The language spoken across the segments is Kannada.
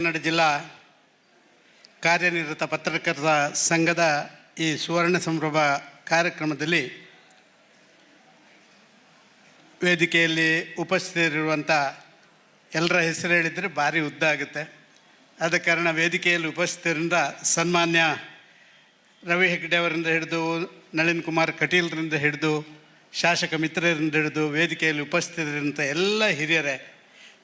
ಕನ್ನಡ ಜಿಲ್ಲಾ ಕಾರ್ಯನಿರತ ಪತ್ರಕರ್ತರ ಸಂಘದ ಈ ಸುವರ್ಣ ಸಂಭ್ರಮ ಕಾರ್ಯಕ್ರಮದಲ್ಲಿ ವೇದಿಕೆಯಲ್ಲಿ ಉಪಸ್ಥಿತರಿರುವಂಥ ಎಲ್ಲರ ಹೆಸರು ಹೇಳಿದರೆ ಭಾರಿ ಉದ್ದ ಆಗುತ್ತೆ. ಆದ ಕಾರಣ ವೇದಿಕೆಯಲ್ಲಿ ಉಪಸ್ಥಿತರಿಂದ ಸನ್ಮಾನ್ಯ ರವಿ ಹೆಗ್ಡೆ ಅವರಿಂದ ಹಿಡಿದು ನಳಿನ್ ಕುಮಾರ್ ಕಟೀಲ್ರಿಂದ ಹಿಡಿದು ಶಾಸಕ ಮಿತ್ರರಿಂದ ಹಿಡಿದು ವೇದಿಕೆಯಲ್ಲಿ ಉಪಸ್ಥಿತರಿರುವಂಥ ಎಲ್ಲ ಹಿರಿಯರೇ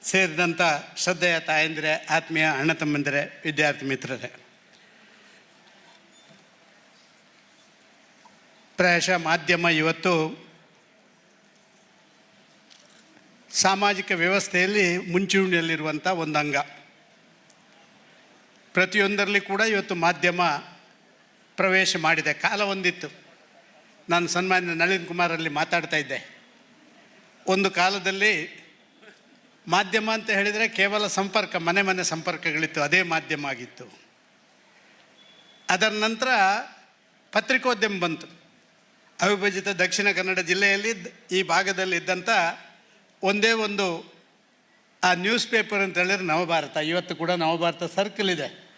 ಸೇರಿದಂಥ ಶ್ರದ್ಧೆಯ ತಾಯಂದಿರೆ, ಆತ್ಮೀಯ ಅಣ್ಣ ತಮ್ಮಂದಿರೆ, ವಿದ್ಯಾರ್ಥಿ ಮಿತ್ರರೇ. ಪ್ರಾಯಶಃ ಮಾಧ್ಯಮ ಇವತ್ತು ಸಾಮಾಜಿಕ ವ್ಯವಸ್ಥೆಯಲ್ಲಿ ಮುಂಚೂಣಿಯಲ್ಲಿರುವಂಥ ಒಂದು ಅಂಗ. ಪ್ರತಿಯೊಂದರಲ್ಲಿ ಕೂಡ ಇವತ್ತು ಮಾಧ್ಯಮ ಪ್ರವೇಶ ಮಾಡಿದೆ. ಕಾಲ ಒಂದಿತ್ತು. ನಾನು ಸನ್ಮಾನ್ಯ ನಳಿನ್ ಕುಮಾರಲ್ಲಿ ಮಾತಾಡ್ತಾ ಇದ್ದೆ. ಒಂದು ಕಾಲದಲ್ಲಿ ಮಾಧ್ಯಮ ಅಂತ ಹೇಳಿದರೆ ಕೇವಲ ಸಂಪರ್ಕ, ಮನೆ ಮನೆ ಸಂಪರ್ಕಗಳಿತ್ತು, ಅದೇ ಮಾಧ್ಯಮ ಆಗಿತ್ತು. ಅದರ ನಂತರ ಪತ್ರಿಕೋದ್ಯಮ ಬಂತು. ಅವಿಭಜಿತ ದಕ್ಷಿಣ ಕನ್ನಡ ಜಿಲ್ಲೆಯಲ್ಲಿ ಈ ಭಾಗದಲ್ಲಿ ಇದ್ದಂಥ ಒಂದೇ ಒಂದು, ಆ ನ್ಯೂಸ್ ಪೇಪರ್ ಅಂತ ಹೇಳಿದ್ರೆ ನವಭಾರತ. ಇವತ್ತು ಕೂಡ ನವಭಾರತ ಸರ್ಕಲ್ ಇದೆ.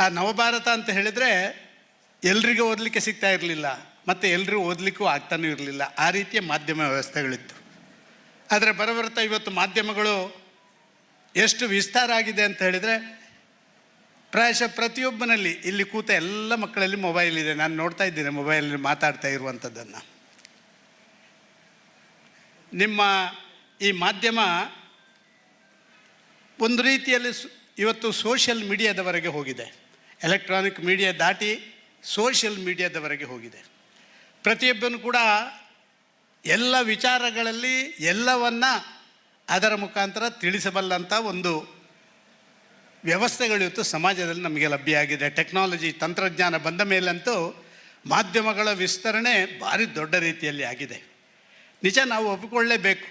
ಆ ನವಭಾರತ ಅಂತ ಹೇಳಿದರೆ ಎಲ್ರಿಗೂ ಓದಲಿಕ್ಕೆ ಸಿಗ್ತಾ ಇರಲಿಲ್ಲ. ಮತ್ತು ಎಲ್ಲರೂ ಓದಲಿಕ್ಕೂ ಆಗ್ತಾನೂ ಇರಲಿಲ್ಲ. ಆ ರೀತಿಯ ಮಾಧ್ಯಮ ವ್ಯವಸ್ಥೆಗಳಿತ್ತು. ಆದರೆ ಬರಬರ್ತಾ ಇವತ್ತು ಮಾಧ್ಯಮಗಳು ಎಷ್ಟು ವಿಸ್ತಾರ ಆಗಿದೆ ಅಂತ ಹೇಳಿದರೆ, ಪ್ರಾಯಶಃ ಪ್ರತಿಯೊಬ್ಬನಲ್ಲಿ ಇಲ್ಲಿ ಕೂತ ಎಲ್ಲ ಮಕ್ಕಳಲ್ಲಿ ಮೊಬೈಲ್ ಇದೆ. ನಾನು ನೋಡ್ತಾ ಇದ್ದೇನೆ ಮೊಬೈಲಲ್ಲಿ ಮಾತಾಡ್ತಾ ಇರುವಂಥದ್ದನ್ನು ನಿಮ್ಮ ಈ ಮಾಧ್ಯಮ ಒಂದು ರೀತಿಯಲ್ಲಿ ಇವತ್ತು ಸೋಷಿಯಲ್ ಮೀಡಿಯಾದವರೆಗೆ ಹೋಗಿದೆ. ಎಲೆಕ್ಟ್ರಾನಿಕ್ ಮೀಡಿಯಾ ದಾಟಿ ಸೋಷಿಯಲ್ ಮೀಡಿಯಾದವರೆಗೆ ಹೋಗಿದೆ. ಪ್ರತಿಯೊಬ್ಬನು ಕೂಡ ಎಲ್ಲ ವಿಚಾರಗಳಲ್ಲಿ ಎಲ್ಲವನ್ನ ಅದರ ಮುಖಾಂತರ ತಿಳಿಸಬಲ್ಲಂಥ ಒಂದು ವ್ಯವಸ್ಥೆಗಳು ಇವತ್ತು ಸಮಾಜದಲ್ಲಿ ನಮಗೆ ಲಭ್ಯ ಆಗಿದೆ. ಟೆಕ್ನಾಲಜಿ, ತಂತ್ರಜ್ಞಾನ ಬಂದ ಮೇಲಂತೂ ಮಾಧ್ಯಮಗಳ ವಿಸ್ತರಣೆ ಭಾರಿ ದೊಡ್ಡ ರೀತಿಯಲ್ಲಿ ಆಗಿದೆ. ನಿಜ ನಾವು ಒಪ್ಪಿಕೊಳ್ಳಲೇಬೇಕು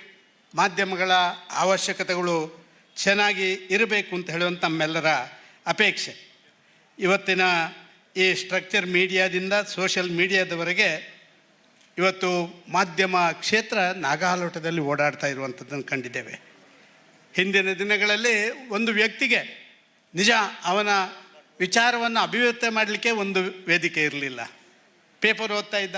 ಮಾಧ್ಯಮಗಳ ಅವಶ್ಯಕತೆಗಳು ಚೆನ್ನಾಗಿ ಇರಬೇಕು ಅಂತ ಹೇಳುವಂಥ ನಮ್ಮೆಲ್ಲರ ಅಪೇಕ್ಷೆ. ಇವತ್ತಿನ ಈ ಸ್ಟ್ರಕ್ಚರ್ ಮೀಡಿಯಾದಿಂದ ಸೋಷಿಯಲ್ ಮೀಡಿಯಾದವರೆಗೆ ಇವತ್ತು ಮಾಧ್ಯಮ ಕ್ಷೇತ್ರ ನಾಗಾಲೋಟದಲ್ಲಿ ಓಡಾಡ್ತಾ ಇರುವಂಥದ್ದನ್ನು ಕಂಡಿದ್ದೇವೆ. ಹಿಂದಿನ ದಿನಗಳಲ್ಲಿ ಒಂದು ವ್ಯಕ್ತಿಗೆ ನಿಜ ಅವನ ವಿಚಾರವನ್ನು ಅಭಿವ್ಯಕ್ತ ಮಾಡಲಿಕ್ಕೆ ಒಂದು ವೇದಿಕೆ ಇರಲಿಲ್ಲ. ಪೇಪರ್ ಓದ್ತಾ ಇದ್ದ.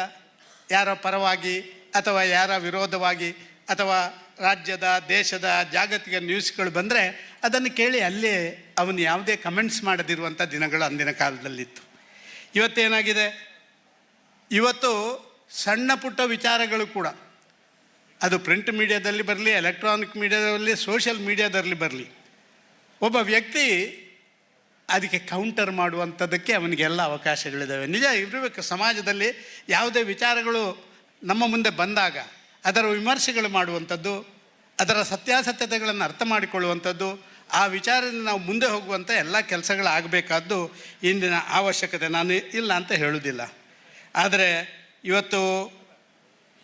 ಯಾರ ಪರವಾಗಿ ಅಥವಾ ಯಾರ ವಿರೋಧವಾಗಿ ಅಥವಾ ರಾಜ್ಯದ, ದೇಶದ ಜಾಗತಿಕ ನ್ಯೂಸ್ಗಳು ಬಂದರೆ ಅದನ್ನು ಕೇಳಿ ಅಲ್ಲೇ ಅವನು ಯಾವುದೇ ಕಮೆಂಟ್ಸ್ ಮಾಡದಿರುವಂಥ ದಿನಗಳು ಅಂದಿನ ಕಾಲದಲ್ಲಿತ್ತು. ಇವತ್ತೇನಾಗಿದೆ? ಇವತ್ತು ಸಣ್ಣ ಪುಟ್ಟ ವಿಚಾರಗಳು ಕೂಡ. ಅದು ಪ್ರಿಂಟ್ ಮೀಡಿಯಾದಲ್ಲಿ ಬರಲಿ, ಎಲೆಕ್ಟ್ರಾನಿಕ್ ಮೀಡಿಯಾದಲ್ಲಿ, ಸೋಷಿಯಲ್ ಮೀಡಿಯಾದಲ್ಲಿ ಬರಲಿ. ಒಬ್ಬ ವ್ಯಕ್ತಿ ಅದಕ್ಕೆ ಕೌಂಟರ್ ಮಾಡುವಂಥದ್ದಕ್ಕೆ ಅವನಿಗೆಲ್ಲ ಅವಕಾಶಗಳಿದ್ದಾವೆ. ನಿಜ, ಇರಬೇಕು, ಸಮಾಜದಲ್ಲಿ ಯಾವುದೇ ವಿಚಾರಗಳು ನಮ್ಮ ಮುಂದೆ ಬಂದಾಗ, ಅದರ ವಿಮರ್ಶೆಗಳು ಮಾಡುವಂಥದ್ದು, ಅದರ ಸತ್ಯಾಸತ್ಯತೆಗಳನ್ನು ಅರ್ಥ ಮಾಡಿಕೊಳ್ಳುವಂಥದ್ದು, ಆ ವಿಚಾರದಿಂದ ನಾವು ಮುಂದೆ ಹೋಗುವಂಥ ಎಲ್ಲ ಕೆಲಸಗಳಾಗಬೇಕಾದ್ದು ಇಂದಿನ ಅವಶ್ಯಕತೆ. ನಾನು ಇಲ್ಲ ಅಂತ ಹೇಳುವುದಿಲ್ಲ. ಆದರೆ ಇವತ್ತು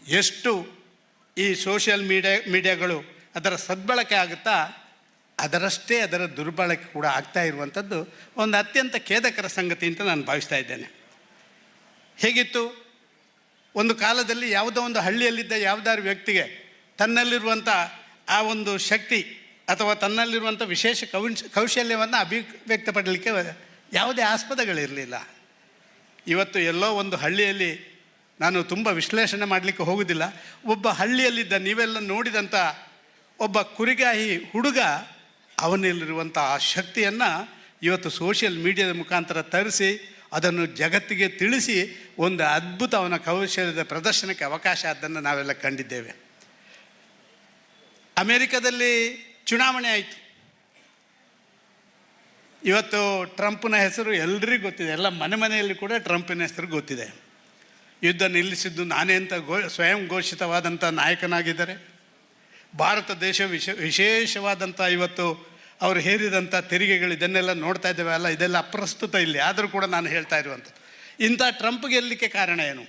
ಎಷ್ಟು ಈ ಸೋಷಿಯಲ್ ಮೀಡಿಯಾ ಮೀಡಿಯಾಗಳು ಅದರ ಸದ್ಬಳಕೆ ಆಗುತ್ತಾ, ಅದರಷ್ಟೇ ಅದರ ದುರ್ಬಳಕೆ ಕೂಡ ಆಗ್ತಾ ಇರುವಂಥದ್ದು ಒಂದು ಅತ್ಯಂತ ಖೇದಕರ ಸಂಗತಿ ಅಂತ ನಾನು ಭಾವಿಸ್ತಾ ಇದ್ದೇನೆ. ಹೇಗಿತ್ತು? ಒಂದು ಕಾಲದಲ್ಲಿ ಯಾವುದೋ ಒಂದು ಹಳ್ಳಿಯಲ್ಲಿದ್ದ ಯಾವುದಾದ್ರು ವ್ಯಕ್ತಿಗೆ ತನ್ನಲ್ಲಿರುವಂಥ ಆ ಒಂದು ಶಕ್ತಿ ಅಥವಾ ತನ್ನಲ್ಲಿರುವಂಥ ವಿಶೇಷ ಕೌಶ್ ಕೌಶಲ್ಯವನ್ನು ಅಭಿವ್ಯಕ್ತಪಡಲಿಕ್ಕೆ ಯಾವುದೇ ಆಸ್ಪದಗಳಿರಲಿಲ್ಲ. ಇವತ್ತು ಎಲ್ಲೋ ಒಂದು ಹಳ್ಳಿಯಲ್ಲಿ ನಾನು ತುಂಬ ವಿಶ್ಲೇಷಣೆ ಮಾಡಲಿಕ್ಕೆ ಹೋಗುವುದಿಲ್ಲ ಒಬ್ಬ ಹಳ್ಳಿಯಲ್ಲಿದ್ದ ನೀವೆಲ್ಲ ನೋಡಿದಂಥ ಒಬ್ಬ ಕುರಿಗಾಹಿ ಹುಡುಗ ಅವನಲ್ಲಿರುವಂಥ ಆ ಶಕ್ತಿಯನ್ನು ಇವತ್ತು ಸೋಷಿಯಲ್ ಮೀಡಿಯಾದ ಮುಖಾಂತರ ತರಿಸಿ, ಅದನ್ನು ಜಗತ್ತಿಗೆ ತಿಳಿಸಿ ಒಂದು ಅದ್ಭುತ ಅವನ ಕೌಶಲ್ಯದ ಪ್ರದರ್ಶನಕ್ಕೆ ಅವಕಾಶ ಅದನ್ನು ನಾವೆಲ್ಲ ಕಂಡಿದ್ದೇವೆ. ಅಮೇರಿಕದಲ್ಲಿ ಚುನಾವಣೆ ಆಯಿತು. ಇವತ್ತು ಟ್ರಂಪ್ನ ಹೆಸರು ಎಲ್ರಿಗೂ ಗೊತ್ತಿದೆ. ಎಲ್ಲ ಮನೆ ಮನೆಯಲ್ಲಿ ಕೂಡ ಟ್ರಂಪಿನ ಹೆಸರು ಗೊತ್ತಿದೆ. ಯುದ್ಧ ನಿಲ್ಲಿಸಿದ್ದು ನಾನೇ ಅಂತ ಗೋ, ಸ್ವಯಂ ಘೋಷಿತವಾದಂಥ ನಾಯಕನಾಗಿದ್ದಾರೆ, ಭಾರತ ದೇಶ ವಿಶ ವಿಶೇಷವಾದಂಥ ಇವತ್ತು ಅವರು ಹೇರಿದಂಥ ತೆರಿಗೆಗಳು ಇದನ್ನೆಲ್ಲ ನೋಡ್ತಾ ಇದ್ದೇವೆ. ಅಲ್ಲ, ಇದೆಲ್ಲ ಅಪ್ರಸ್ತುತ ಇಲ್ಲಿ. ಆದರೂ ಕೂಡ ನಾನು ಹೇಳ್ತಾ ಇರುವಂಥದ್ದು. ಇಂಥ ಟ್ರಂಪ್ ಗೆಲ್ಲಲಿಕ್ಕೆ ಕಾರಣ ಏನು?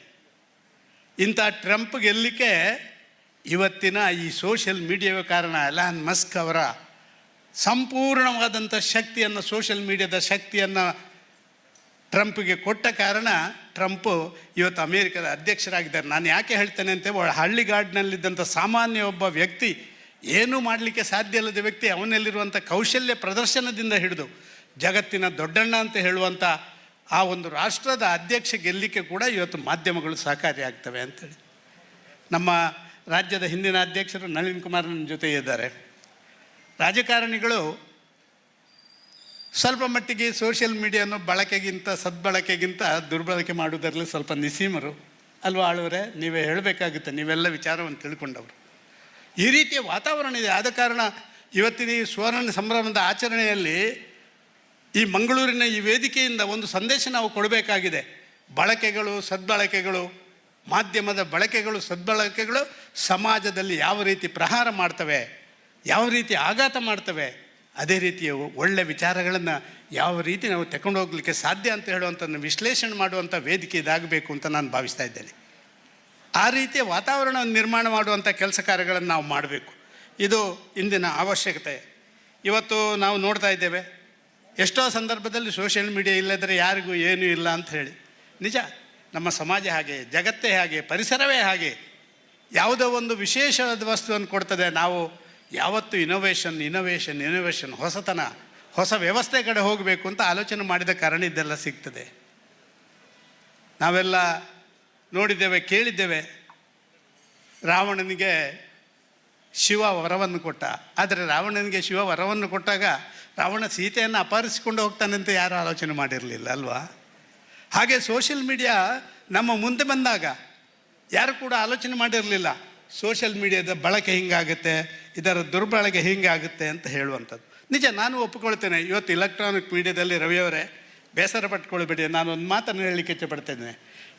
ಇಂಥ ಟ್ರಂಪ್ ಗೆಲ್ಲಲಿಕ್ಕೆ ಇವತ್ತಿನ ಈ ಸೋಷಿಯಲ್ ಮೀಡಿಯಾವೇ ಕಾರಣ? ಎಲಾನ್ ಮಸ್ಕ್ ಅವರ ಸಂಪೂರ್ಣವಾದಂಥ ಶಕ್ತಿಯನ್ನು, ಸೋಷಿಯಲ್ ಮೀಡಿಯಾದ ಶಕ್ತಿಯನ್ನು ಟ್ರಂಪ್ಗೆ ಕೊಟ್ಟ ಕಾರಣ ಟ್ರಂಪು ಇವತ್ತು ಅಮೇರಿಕದ ಅಧ್ಯಕ್ಷರಾಗಿದ್ದಾರೆ. ನಾನು ಯಾಕೆ ಹೇಳ್ತೇನೆ ಅಂತ ಹಳ್ಳಿಗಾಡಿನಲ್ಲಿದ್ದಂಥ ಸಾಮಾನ್ಯ ಒಬ್ಬ ವ್ಯಕ್ತಿ ಏನೂ ಮಾಡಲಿಕ್ಕೆ ಸಾಧ್ಯ ಇಲ್ಲದ ವ್ಯಕ್ತಿ ಅವನಲ್ಲಿರುವಂಥ ಕೌಶಲ್ಯ ಪ್ರದರ್ಶನದಿಂದ ಹಿಡಿದು ಜಗತ್ತಿನ ದೊಡ್ಡಣ್ಣ ಅಂತ ಹೇಳುವಂಥ ಆ ಒಂದು ರಾಷ್ಟ್ರದ ಅಧ್ಯಕ್ಷ ಗೆಲ್ಲಿಕ್ಕೆ ಕೂಡ ಇವತ್ತು ಮಾಧ್ಯಮಗಳು ಸಹಕಾರಿಯಾಗ್ತವೆ ಅಂತೇಳಿ ನಮ್ಮ ರಾಜ್ಯದ ಹಿಂದಿನ ಅಧ್ಯಕ್ಷರು ನಳಿನ್ ಕುಮಾರ್ ನನ್ನ ಜೊತೆ ಇದ್ದಾರೆ. ರಾಜಕಾರಣಿಗಳು ಸ್ವಲ್ಪ ಮಟ್ಟಿಗೆ ಸೋಷಿಯಲ್ ಮೀಡಿಯಾನು ಬಳಕೆಗಿಂತ ಸದ್ಬಳಕೆಗಿಂತ ದುರ್ಬಳಕೆ ಮಾಡುವುದರಲ್ಲಿ ಸ್ವಲ್ಪ ನಿಸೀಮರು. ಅಲ್ವಾ ಆಳುವರೆ? ನೀವೇ ಹೇಳಬೇಕಾಗುತ್ತೆ. ನೀವೆಲ್ಲ ವಿಚಾರವನ್ನು ತಿಳ್ಕೊಂಡವರು. ಈ ರೀತಿಯ ವಾತಾವರಣ ಇದೆ. ಆದ ಕಾರಣ ಇವತ್ತಿನ ಈ ಸುವರ್ಣ ಸಂಭ್ರಮದ ಆಚರಣೆಯಲ್ಲಿ ಈ ಮಂಗಳೂರಿನ ಈ ವೇದಿಕೆಯಿಂದ ಒಂದು ಸಂದೇಶ ನಾವು ಕೊಡಬೇಕಾಗಿದೆ. ಬಳಕೆಗಳು, ಸದ್ಬಳಕೆಗಳು, ಮಾಧ್ಯಮದ ಬಳಕೆಗಳು, ಸದ್ಬಳಕೆಗಳು ಸಮಾಜದಲ್ಲಿ ಯಾವ ರೀತಿ ಪ್ರಹಾರ ಮಾಡ್ತವೆ, ಯಾವ ರೀತಿ ಆಘಾತ ಮಾಡ್ತವೆ ಅದೇ ರೀತಿಯ ಒಳ್ಳೆ ವಿಚಾರಗಳನ್ನು ಯಾವ ರೀತಿ ನಾವು ತಗೊಂಡು ಹೋಗ್ಲಿಕ್ಕೆ ಸಾಧ್ಯ ಅಂತ ಹೇಳುವಂಥದ್ದು ವಿಶ್ಲೇಷಣೆ ಮಾಡುವಂಥ ವೇದಿಕೆ ಇದಾಗಬೇಕು ಅಂತ ನಾನು ಭಾವಿಸ್ತಾ ಇದ್ದೇನೆ. ಆ ರೀತಿಯ ವಾತಾವರಣವನ್ನು ನಿರ್ಮಾಣ ಮಾಡುವಂಥ ಕೆಲಸ ಕಾರ್ಯಗಳನ್ನು ನಾವು ಮಾಡಬೇಕು. ಇದು ಇಂದಿನ ಅವಶ್ಯಕತೆ. ಇವತ್ತು ನಾವು ನೋಡ್ತಾ ಇದ್ದೇವೆ, ಎಷ್ಟೋ ಸಂದರ್ಭದಲ್ಲಿ ಸೋಷಿಯಲ್ ಮೀಡಿಯಾ ಇಲ್ಲದ್ರೆ ಯಾರಿಗೂ ಏನೂ ಇಲ್ಲ ಅಂತ ಹೇಳಿ. ನಿಜ, ನಮ್ಮ ಸಮಾಜ ಹಾಗೆ, ಜಗತ್ತೇ ಹಾಗೆ, ಪರಿಸರವೇ ಹಾಗೆ ಯಾವುದೋ ಒಂದು ವಿಶೇಷವಾದ ವಸ್ತುವನ್ನು ಕೊಡ್ತದೆ. ನಾವು ಯಾವತ್ತು ಇನೋವೇಷನ್ ಇನೋವೇಷನ್ ಇನೋವೇಷನ್ ಹೊಸತನ, ಹೊಸ ವ್ಯವಸ್ಥೆ ಕಡೆ ಹೋಗಬೇಕು ಅಂತ ಆಲೋಚನೆ ಮಾಡಿದ ಕಾರಣ ಇದೆಲ್ಲ ಸಿಗ್ತದೆ. ನಾವೆಲ್ಲ ನೋಡಿದ್ದೇವೆ, ಕೇಳಿದ್ದೇವೆ. ರಾವಣನಿಗೆ ಶಿವ ವರವನ್ನು ಕೊಟ್ಟ. ಆದರೆ ರಾವಣನಿಗೆ ಶಿವ ವರವನ್ನು ಕೊಟ್ಟಾಗ ರಾವಣ ಸೀತೆಯನ್ನು ಅಪಹರಿಸಿಕೊಂಡು ಹೋಗ್ತಾನಂತ ಯಾರೂ ಆಲೋಚನೆ ಮಾಡಿರಲಿಲ್ಲ, ಅಲ್ವಾ? ಹಾಗೆ ಸೋಷಿಯಲ್ ಮೀಡಿಯಾ ನಮ್ಮ ಮುಂದೆ ಬಂದಾಗ ಯಾರು ಕೂಡ ಆಲೋಚನೆ ಮಾಡಿರಲಿಲ್ಲ. ಸೋಷಿಯಲ್ ಮೀಡಿಯಾದ ಬಳಕೆ ಹಿಂಗಾಗುತ್ತೆ, ಇದರ ದುರ್ಬಳಕೆ ಹಿಂಗಾಗುತ್ತೆ ಅಂತ ಹೇಳುವಂಥದ್ದು. ನಿಜ, ನಾನು ಒಪ್ಪಿಕೊಳ್ತೇನೆ. ಇವತ್ತು ಇಲೆಕ್ಟ್ರಾನಿಕ್ ಮೀಡಿಯಾದಲ್ಲಿ ರವಿಯವರೇ ಬೇಸರ ಪಟ್ಕೊಳ್ಬೇಡಿ ನಾನು ಒಂದು ಮಾತನ್ನು ಹೇಳಲಿಕ್ಕೆ ಇಷ್ಟಪಡ್ತೇನೆ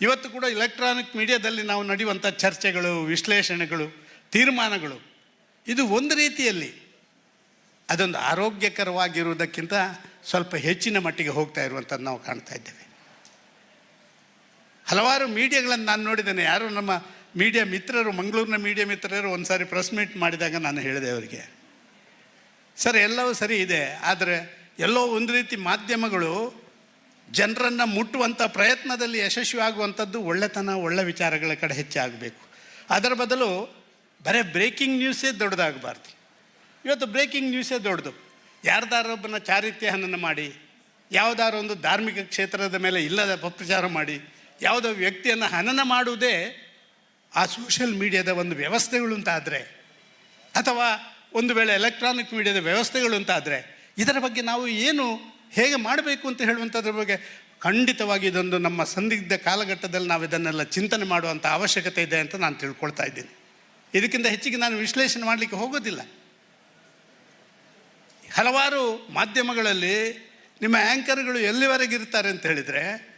ಇವತ್ತು ಕೂಡ ಇಲೆಕ್ಟ್ರಾನಿಕ್ ಮೀಡಿಯಾದಲ್ಲಿ ನಾವು ನಡೆಯುವಂಥ ಚರ್ಚೆಗಳು, ವಿಶ್ಲೇಷಣೆಗಳು, ತೀರ್ಮಾನಗಳು, ಇದು ಒಂದು ರೀತಿಯಲ್ಲಿ ಅದೊಂದು ಆರೋಗ್ಯಕರವಾಗಿರುವುದಕ್ಕಿಂತ ಸ್ವಲ್ಪ ಹೆಚ್ಚಿನ ಮಟ್ಟಿಗೆ ಹೋಗ್ತಾ ಇರುವಂಥದ್ದು ನಾವು ಕಾಣ್ತಾ ಇದ್ದೇವೆ. ಹಲವಾರು ಮೀಡಿಯಾಗಳನ್ನು ನಾನು ನೋಡಿದ್ದೇನೆ. ಯಾರು ನಮ್ಮ ಮೀಡಿಯಾ ಮಿತ್ರರು ಮಂಗಳೂರಿನ ಮೀಡಿಯಾ ಮಿತ್ರರು ಒಂದು ಸಾರಿ ಪ್ರೆಸ್ ಮೀಟ್ ಮಾಡಿದಾಗ ನಾನು ಹೇಳಿದೆ ಅವರಿಗೆ. ಸರ್, ಎಲ್ಲವೂ ಸರಿ ಇದೆ, ಆದರೆ ಎಲ್ಲೋ ಒಂದು ರೀತಿ ಮಾಧ್ಯಮಗಳು ಜನರನ್ನು ಮುಟ್ಟುವಂಥ ಪ್ರಯತ್ನದಲ್ಲಿ ಯಶಸ್ವಿ ಆಗುವಂಥದ್ದು ಒಳ್ಳೆತನ, ಒಳ್ಳೆ ವಿಚಾರಗಳ ಕಡೆ ಹೆಚ್ಚಾಗಬೇಕು ಅದರ ಬದಲು ಬರೀ ಬ್ರೇಕಿಂಗ್ ನ್ಯೂಸೇ ದೊಡ್ಡದಾಗಬಾರ್ದು. ಇವತ್ತು ಬ್ರೇಕಿಂಗ್ ನ್ಯೂಸೇ ದೊಡ್ಡದು. ಯಾರ್ದಾರೊಬ್ಬನ ಚಾರಿತ್ಯ ಹನನ ಮಾಡಿ, ಯಾವುದಾರು ಒಂದು ಧಾರ್ಮಿಕ ಕ್ಷೇತ್ರದ ಮೇಲೆ ಇಲ್ಲದ ಅಪಪ್ರಚಾರ ಮಾಡಿ, ಯಾವುದೋ ವ್ಯಕ್ತಿಯನ್ನು ಹನನ ಮಾಡುವುದೇ ಆ ಸೋಷಿಯಲ್ ಮೀಡಿಯಾದ ಒಂದು ವ್ಯವಸ್ಥೆಗಳು ಅಂತಾದರೆ, ಅಥವಾ ಒಂದು ವೇಳೆ ಎಲೆಕ್ಟ್ರಾನಿಕ್ ಮೀಡಿಯಾದ ವ್ಯವಸ್ಥೆಗಳು ಅಂತಾದರೆ, ಇದರ ಬಗ್ಗೆ ನಾವು ಏನು ಹೇಗೆ ಮಾಡಬೇಕು ಅಂತ ಹೇಳುವಂಥದ್ರ ಬಗ್ಗೆ ಖಂಡಿತವಾಗಿ ಇದೊಂದು ನಮ್ಮ ಸಂದಿಗ್ಧ ಕಾಲಘಟ್ಟದಲ್ಲಿ ನಾವು ಇದನ್ನೆಲ್ಲ ಚಿಂತನೆ ಮಾಡುವಂಥ ಅವಶ್ಯಕತೆ ಇದೆ ಅಂತ ನಾನು ತಿಳ್ಕೊಳ್ತಾ ಇದ್ದೀನಿ. ಇದಕ್ಕಿಂತ ಹೆಚ್ಚಿಗೆ ನಾನು ವಿಶ್ಲೇಷಣೆ ಮಾಡಲಿಕ್ಕೆ ಹೋಗೋದಿಲ್ಲ. ಹಲವಾರು ಮಾಧ್ಯಮಗಳಲ್ಲಿ ನಿಮ್ಮ ಆ್ಯಂಕರ್ಗಳು ಎಲ್ಲಿವರೆಗಿರ್ತಾರೆ ಅಂತ ಹೇಳಿದರೆ,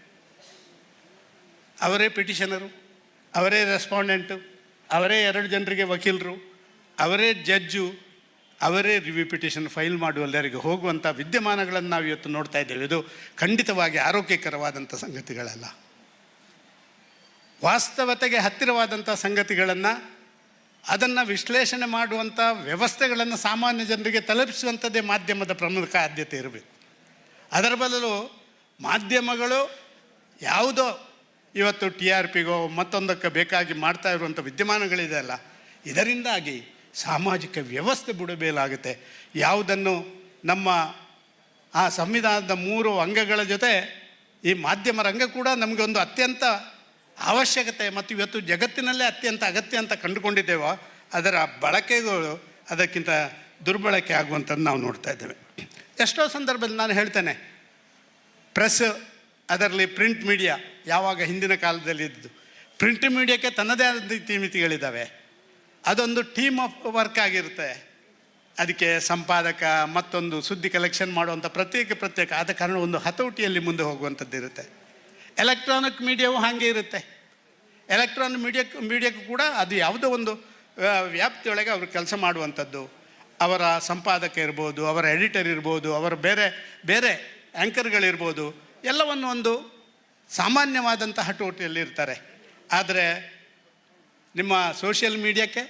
ಅವರೇ ಪಿಟಿಷನರು ಅವರೇ ರೆಸ್ಪಾಂಡೆಂಟು ಅವರೇ ಎರಡು ಜನರಿಗೆ ವಕೀಲರು, ಅವರೇ ಜಡ್ಜು ಅವರೇ ರಿವ್ಯೂ ಪಿಟಿಷನ್ ಫೈಲ್ ಮಾಡುವಲ್ಲರಿಗೆ ಹೋಗುವಂಥ ವಿದ್ಯಮಾನಗಳನ್ನು ನಾವು ಇವತ್ತು ನೋಡ್ತಾ ಇದ್ದೇವೆ. ಇದು ಖಂಡಿತವಾಗಿ ಆರೋಗ್ಯಕರವಾದಂಥ ಸಂಗತಿಗಳಲ್ಲ. ವಾಸ್ತವತೆಗೆ ಹತ್ತಿರವಾದಂಥ ಸಂಗತಿಗಳನ್ನು ಅದನ್ನು ವಿಶ್ಲೇಷಣೆ ಮಾಡುವಂಥ ವ್ಯವಸ್ಥೆಗಳನ್ನು ಸಾಮಾನ್ಯ ಜನರಿಗೆ ತಲುಪಿಸುವಂಥದ್ದೇ ಮಾಧ್ಯಮದ ಪ್ರಮುಖ ಆದ್ಯತೆ ಇರಬೇಕು. ಅದರ ಬದಲು ಮಾಧ್ಯಮಗಳು ಯಾವುದೋ ಇವತ್ತು ಟಿ ಆರ್ ಪಿಗೋ ಮತ್ತೊಂದಕ್ಕೆ ಬೇಕಾಗಿ ಮಾಡ್ತಾ ಇರುವಂಥ ವಿದ್ಯಮಾನಗಳಿದೆ ಅಲ್ಲ, ಇದರಿಂದಾಗಿ ಸಾಮಾಜಿಕ ವ್ಯವಸ್ಥೆ ಬುಡಬೇಲಾಗುತ್ತೆ. ಯಾವುದನ್ನು ನಮ್ಮ ಆ ಸಂವಿಧಾನದ ಮೂರು ಅಂಗಗಳ ಜೊತೆ ಈ ಮಾಧ್ಯಮ ರಂಗ ಕೂಡ ನಮಗೆ ಒಂದು ಅತ್ಯಂತ ಅವಶ್ಯಕತೆ ಮತ್ತು ಇವತ್ತು ಜಗತ್ತಿನಲ್ಲೇ ಅತ್ಯಂತ ಅಗತ್ಯ ಅಂತ ಕಂಡುಕೊಂಡಿದ್ದೇವೋ, ಅದರ ಬಳಕೆಗಳು ಅದಕ್ಕಿಂತ ದುರ್ಬಳಕೆ ಆಗುವಂಥದ್ದು ನಾವು ನೋಡ್ತಾ ಇದ್ದೇವೆ. ಎಷ್ಟೋ ಸಂದರ್ಭದಲ್ಲಿ ನಾನು ಹೇಳ್ತೇನೆ, ಪ್ರೆಸ್ ಅದರಲ್ಲಿ ಪ್ರಿಂಟ್ ಮೀಡಿಯಾ ಯಾವಾಗ ಹಿಂದಿನ ಕಾಲದಲ್ಲಿ ಇದ್ದು. ಪ್ರಿಂಟ್ ಮೀಡಿಯಾಕ್ಕೆ ತನ್ನದೇ ಆದ ಮಿತಿಗಳಿದ್ದಾವೆ. ಅದೊಂದು ಟೀಮ್ ಆಫ್ ವರ್ಕ್ ಆಗಿರುತ್ತೆ. ಅದಕ್ಕೆ ಸಂಪಾದಕ ಮತ್ತೊಂದು ಸುದ್ದಿ ಕಲೆಕ್ಷನ್ ಮಾಡುವಂಥ ಪ್ರತ್ಯೇಕ ಪ್ರತ್ಯೇಕ, ಆದ ಕಾರಣ ಒಂದು ಹತೋಟಿಯಲ್ಲಿ ಮುಂದೆ ಹೋಗುವಂಥದ್ದು ಇರುತ್ತೆ. ಎಲೆಕ್ಟ್ರಾನಿಕ್ ಮೀಡಿಯಾವು ಹಾಗೆ ಇರುತ್ತೆ. ಎಲೆಕ್ಟ್ರಾನಿಕ್ ಮೀಡಿಯಾಕ್ಕೆ ಮೀಡಿಯಾಕ್ಕೂ ಕೂಡ ಅದು ಯಾವುದೋ ಒಂದು ವ್ಯಾಪ್ತಿಯೊಳಗೆ ಅವರು ಕೆಲಸ ಮಾಡುವಂಥದ್ದು. ಅವರ ಸಂಪಾದಕ ಇರ್ಬೋದು, ಅವರ ಎಡಿಟರ್ ಇರ್ಬೋದು, ಅವರ ಬೇರೆ ಬೇರೆ ಆ್ಯಂಕರ್ಗಳಿರ್ಬೋದು ಎಲ್ಲವನ್ನು ಒಂದು ಸಾಮಾನ್ಯವಾದಂಥ ಹಟೋಟಿಯಲ್ಲಿರ್ತಾರೆ ಆದರೆ ನಿಮ್ಮ ಸೋಷಿಯಲ್ ಮೀಡಿಯಾಕ್ಕೆ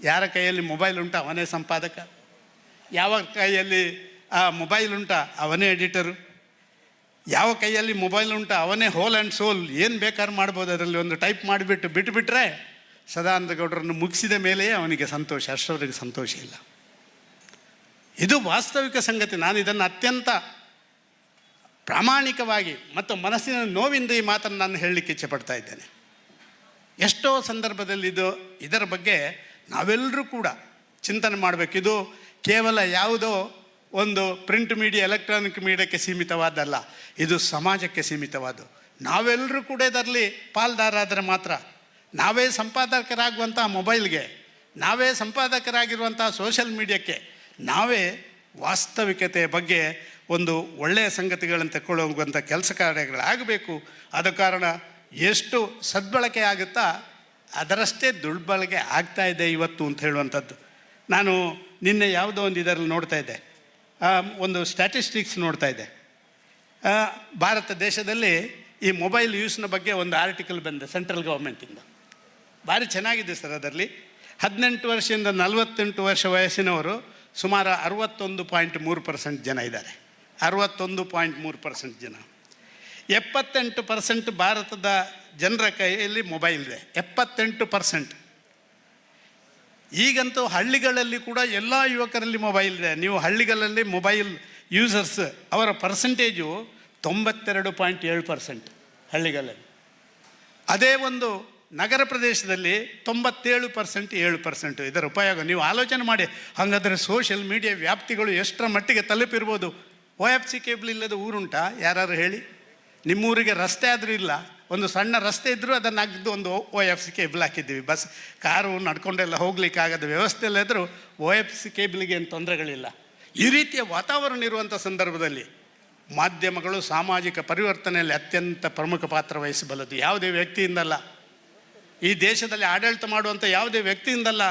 ಯಾರ ಕೈಯಲ್ಲಿ ಮೊಬೈಲ್ ಉಂಟ ಅವನೇ ಸಂಪಾದಕ. ಯಾವ ಕೈಯಲ್ಲಿ ಆ ಮೊಬೈಲ್ ಉಂಟ ಅವನೇ ಎಡಿಟರು ಯಾವ ಕೈಯಲ್ಲಿ ಮೊಬೈಲ್ ಉಂಟ ಅವನೇ ಹೋಲ್ ಆ್ಯಂಡ್ ಸೋಲ್ ಏನು ಬೇಕಾದ್ರೂ ಮಾಡ್ಬೋದು, ಅದರಲ್ಲಿ ಒಂದು ಟೈಪ್ ಮಾಡಿಬಿಟ್ಟು ಬಿಟ್ಟುಬಿಟ್ರೆ ಸದಾನಂದ ಗೌಡರನ್ನು ಮುಗಿಸಿದ ಮೇಲೆಯೇ ಅವನಿಗೆ ಸಂತೋಷ, ಅಷ್ಟರವರೆಗೆ ಸಂತೋಷ ಇಲ್ಲ. ಇದು ವಾಸ್ತವಿಕ ಸಂಗತಿ. ನಾನು ಇದನ್ನು ಅತ್ಯಂತ ಪ್ರಾಮಾಣಿಕವಾಗಿ ಮತ್ತು ಮನಸ್ಸಿನ ನೋವಿಂದ ಈ ಮಾತನ್ನು ನಾನು ಹೇಳಲಿಕ್ಕೆ ಇಚ್ಛೆಪಡ್ತಾ ಇದ್ದೇನೆ. ಎಷ್ಟೋ ಸಂದರ್ಭದಲ್ಲಿ ಇದು, ಇದರ ಬಗ್ಗೆ ನಾವೆಲ್ಲರೂ ಕೂಡ ಚಿಂತನೆ ಮಾಡಬೇಕು. ಇದು ಕೇವಲ ಯಾವುದೋ ಒಂದು ಪ್ರಿಂಟ್ ಮೀಡಿಯಾ ಎಲೆಕ್ಟ್ರಾನಿಕ್ ಮೀಡಿಯಾಕ್ಕೆ ಸೀಮಿತವಾದಲ್ಲ. ಇದು ಸಮಾಜಕ್ಕೆ ಸೀಮಿತವಾದ್ದು. ನಾವೆಲ್ಲರೂ ಕೂಡ ಇದರಲ್ಲಿ ಪಾಲ್ದಾರಾದರೆ ಮಾತ್ರ. ನಾವೇ ಸಂಪಾದಕರಾಗುವಂಥ ಮೊಬೈಲ್ಗೆ, ನಾವೇ ಸಂಪಾದಕರಾಗಿರುವಂಥ ಸೋಷಲ್ ಮೀಡಿಯಾಕ್ಕೆ ನಾವೇ ವಾಸ್ತವಿಕತೆಯ ಬಗ್ಗೆ ಒಂದು ಒಳ್ಳೆಯ ಸಂಗತಿಗಳನ್ನು ತಗೊಳ್ಳುವಂಥ ಕೆಲಸ ಕಾರ್ಯಗಳಾಗಬೇಕು. ಆದ ಕಾರಣ ಎಷ್ಟು ಸದ್ಬಳಕೆ ಆಗುತ್ತಾ ಅದರಷ್ಟೇ ದುರ್ಬಳಕೆ ಆಗ್ತಾ ಇದೆ ಇವತ್ತು ಅಂತ ಹೇಳುವಂಥದ್ದು. ನಾನು ನಿನ್ನೆ ಯಾವುದೋ ಒಂದು ಇದರಲ್ಲಿ ನೋಡ್ತಾ ಇದ್ದೆ. ಒಂದು ಸ್ಟ್ಯಾಟಿಸ್ಟಿಕ್ಸ್ ನೋಡ್ತಾ ಇದ್ದೆ. ಭಾರತ ದೇಶದಲ್ಲಿ ಈ ಮೊಬೈಲ್ ಯೂಸ್ನ ಬಗ್ಗೆ ಒಂದು ಆರ್ಟಿಕಲ್ ಬಂದೆ ಸೆಂಟ್ರಲ್ ಗೌರ್ಮೆಂಟಿಂದ ಭಾರಿ ಚೆನ್ನಾಗಿದೆ ಸರ್ ಅದರಲ್ಲಿ. ಹದಿನೆಂಟು ವರ್ಷದಿಂದ ನಲವತ್ತೆಂಟು ವರ್ಷ ವಯಸ್ಸಿನವರು ಸುಮಾರು ಅರವತ್ತೊಂದು ಪಾಯಿಂಟ್ ಮೂರು ಪರ್ಸೆಂಟ್ ಜನ ಇದ್ದಾರೆ. ಅರವತ್ತೊಂದು ಪಾಯಿಂಟ್ ಮೂರು ಪರ್ಸೆಂಟ್ ಜನ. ಎಪ್ಪತ್ತೆಂಟು ಪರ್ಸೆಂಟ್ ಭಾರತದ ಜನರ ಕೈಯಲ್ಲಿ ಮೊಬೈಲ್ ಇದೆ. ಎಪ್ಪತ್ತೆಂಟು ಪರ್ಸೆಂಟ್. ಈಗಂತೂ ಹಳ್ಳಿಗಳಲ್ಲಿ ಕೂಡ ಎಲ್ಲ ಯುವಕರಲ್ಲಿ ಮೊಬೈಲ್ ಇದೆ. ನೀವು ಹಳ್ಳಿಗಳಲ್ಲಿ ಮೊಬೈಲ್ ಯೂಸರ್ಸ್, ಅವರ ಪರ್ಸೆಂಟೇಜು ತೊಂಬತ್ತೆರಡು ಪಾಯಿಂಟ್ ಏಳು ಪರ್ಸೆಂಟ್ ಹಳ್ಳಿಗಳಲ್ಲಿ. ಅದೇ ಒಂದು ನಗರ ಪ್ರದೇಶದಲ್ಲಿ ತೊಂಬತ್ತೇಳು ಪರ್ಸೆಂಟ್ ಏಳು ಪರ್ಸೆಂಟ್. ಇದರ ಉಪಯೋಗ ನೀವು ಆಲೋಚನೆ ಮಾಡಿ. ಹಾಗಾದರೆ ಸೋಷಿಯಲ್ ಮೀಡಿಯಾ ವ್ಯಾಪ್ತಿಗಳು ಎಷ್ಟರ ಮಟ್ಟಿಗೆ ತಲುಪಿರ್ಬೋದು? ಒ ಎಫ್ ಸಿ ಕೇಬಲ್ ಇಲ್ಲದ ಊರುಂಟಾ? ಯಾರು ಹೇಳಿ. ನಿಮ್ಮೂರಿಗೆ ರಸ್ತೆ ಆದರೂ ಇಲ್ಲ. ಒಂದು ಸಣ್ಣ ರಸ್ತೆ ಇದ್ದರೂ ಅದನ್ನು ಅಗ್ದು ಒಂದು ಒ ಎಫ್ ಸಿ ಕೇಬಲ್ ಹಾಕಿದ್ದೀವಿ. ಬಸ್, ಕಾರು ನಡ್ಕೊಂಡೆಲ್ಲ ಹೋಗ್ಲಿಕ್ಕೆ ಆಗದ ವ್ಯವಸ್ಥೆ ಇಲ್ಲದರೂ ಒ ಎಫ್ ಸಿ ಕೇಬಲ್ಗೆ ಏನು ತೊಂದರೆಗಳಿಲ್ಲ. ಈ ರೀತಿಯ ವಾತಾವರಣ ಇರುವಂಥ ಸಂದರ್ಭದಲ್ಲಿ ಮಾಧ್ಯಮಗಳು ಸಾಮಾಜಿಕ ಪರಿವರ್ತನೆಯಲ್ಲಿ ಅತ್ಯಂತ ಪ್ರಮುಖ ಪಾತ್ರ ವಹಿಸಬಲ್ಲದು. ಯಾವುದೇ ವ್ಯಕ್ತಿಯಿಂದಲ್ಲ. ಈ ದೇಶದಲ್ಲಿ ಆಡಳಿತ ಮಾಡುವಂಥ ಯಾವುದೇ ವ್ಯಕ್ತಿಯಿಂದಲ್ಲ.